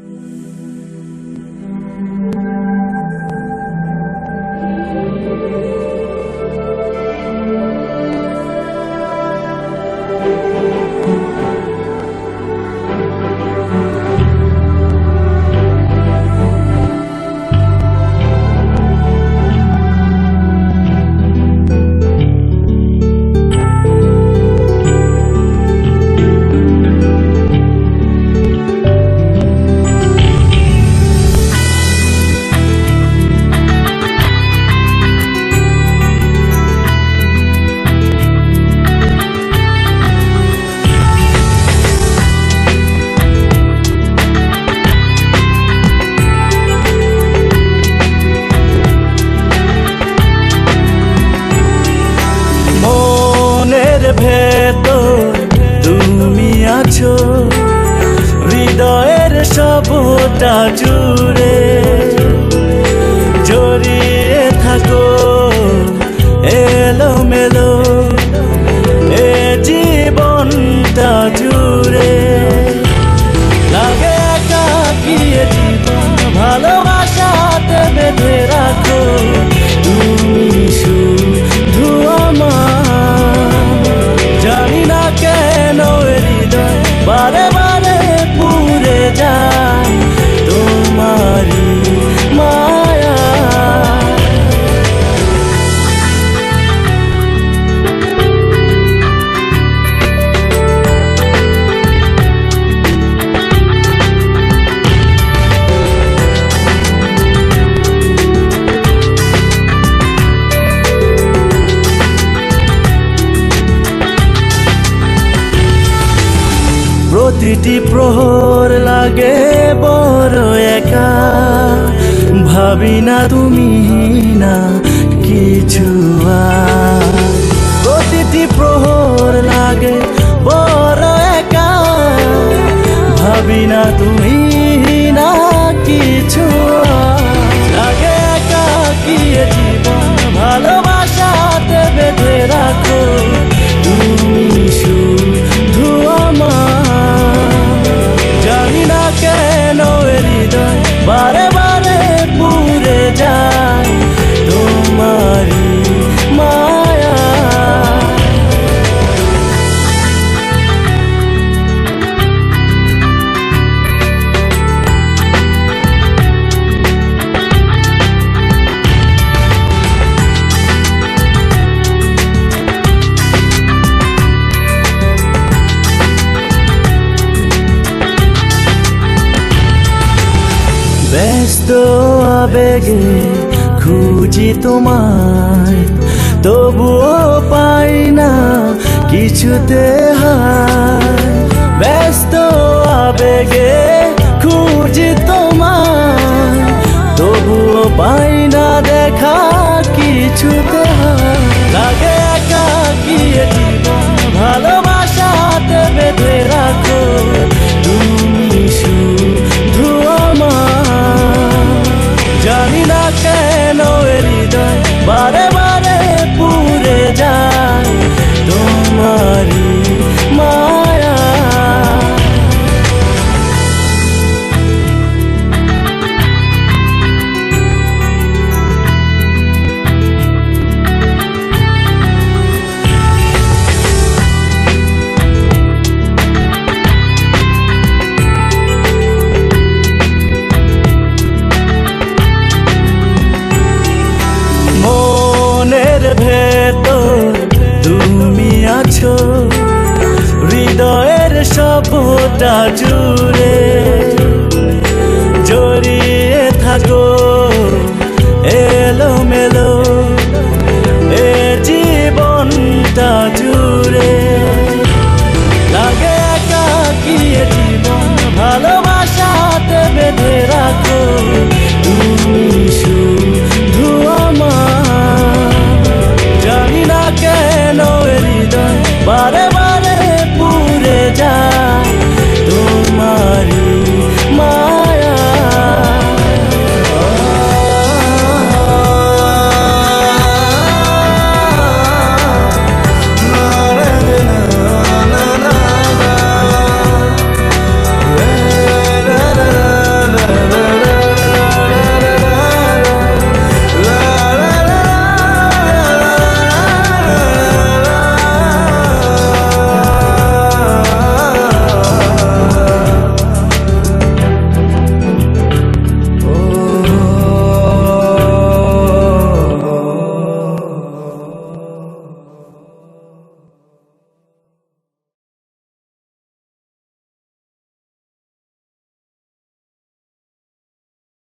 Música সবটা জুড়ে। প্রতিটি প্রহর লাগে বড় একা। ভাবি না তুমি বেগে খুঁজি তোমায়, তবুও পাই না কিছুতে হায়। ব্যস্ত আবেগে খুঁজি তোমায়, তবুও পাই না দেখা কিছুতে হায়। লাগে একা কি সভ্যতা জুড়ে